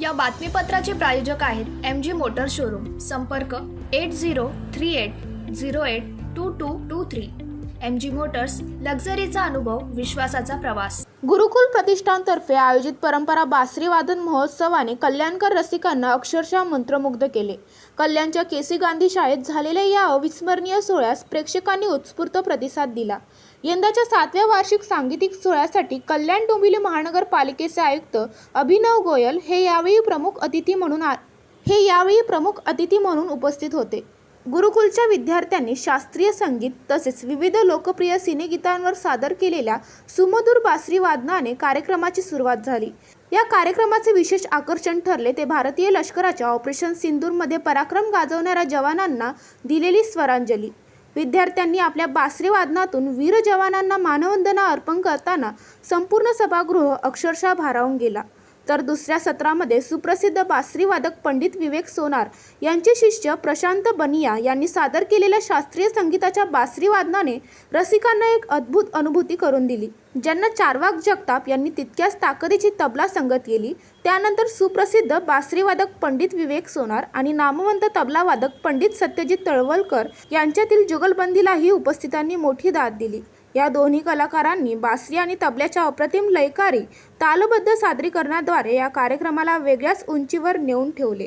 या बातमीपत्राचे प्रायोजक आहेत एम जी मोटर शोरूम संपर्क eight zero three eight zero eight two two two three. M G motors लक्झरीचा अनुभव विश्वासाचा प्रवास. गुरुकुल प्रतिष्ठानतर्फे आयोजित परंपरा बासरी वादन महोत्सवाने कल्याणकर रसिकांना अक्षरशः मंत्रमुग्ध केले. कल्याणच्या केसी गांधी शाळेत झालेल्या या अविस्मरणीय सोहळ्यास प्रेक्षकांनी उत्स्फूर्त प्रतिसाद दिला. यंदाच्या सातव्या वार्षिक सांगीतिक सोहळ्यासाठी कल्याण डोंबिवली महानगरपालिकेचे आयुक्त अभिनव गोयल हे यावेळी प्रमुख अतिथी म्हणून आ- हे यावेळी प्रमुख अतिथी म्हणून उपस्थित होते. गुरुकुलच्या विद्यार्थ्यांनी शास्त्रीय संगीत तसेच विविध लोकप्रिय सिनेगीतांवर सादर केलेल्या सुमधुर बासरी वादनाने कार्यक्रमाची सुरुवात झाली. या कार्यक्रमाचे विशेष आकर्षण ठरले ते भारतीय लष्कराच्या ऑपरेशन सिंदूरमध्ये पराक्रम गाजवणाऱ्या जवानांना दिलेली स्वरांजली. विद्यार्थ्यांनी आपल्या बासरी वादनातून वीर जवानांना मानवंदना अर्पण करताना संपूर्ण सभागृह अक्षरशः भारावून गेला. तर दुसऱ्या सत्रामध्ये सुप्रसिद्ध बासरीवादक पंडित विवेक सोनार यांचे शिष्य प्रशांत बनिया यांनी सादर केलेल्या शास्त्रीय संगीताच्या बासरीवादनाने रसिकांना एक अद्भुत अनुभूती करून दिली. ज्यांना चारवाक जगताप यांनी तितक्याच ताकदीची तबला संगत केली त्यानंतर सुप्रसिद्ध बासरीवादक पंडित विवेक सोनार आणि नामवंत तबलावादक पंडित सत्यजित तळवलकर यांच्यातील जुगलबंदीलाही उपस्थितांनी मोठी दाद दिली. या दोन्ही कलाकारांनी बासरी आणि तबल्याच्या अप्रतिम लयकारी तालबद्ध सादरीकरणाद्वारे या कार्यक्रमाला वेगळ्याच उंचीवर नेऊन ठेवले.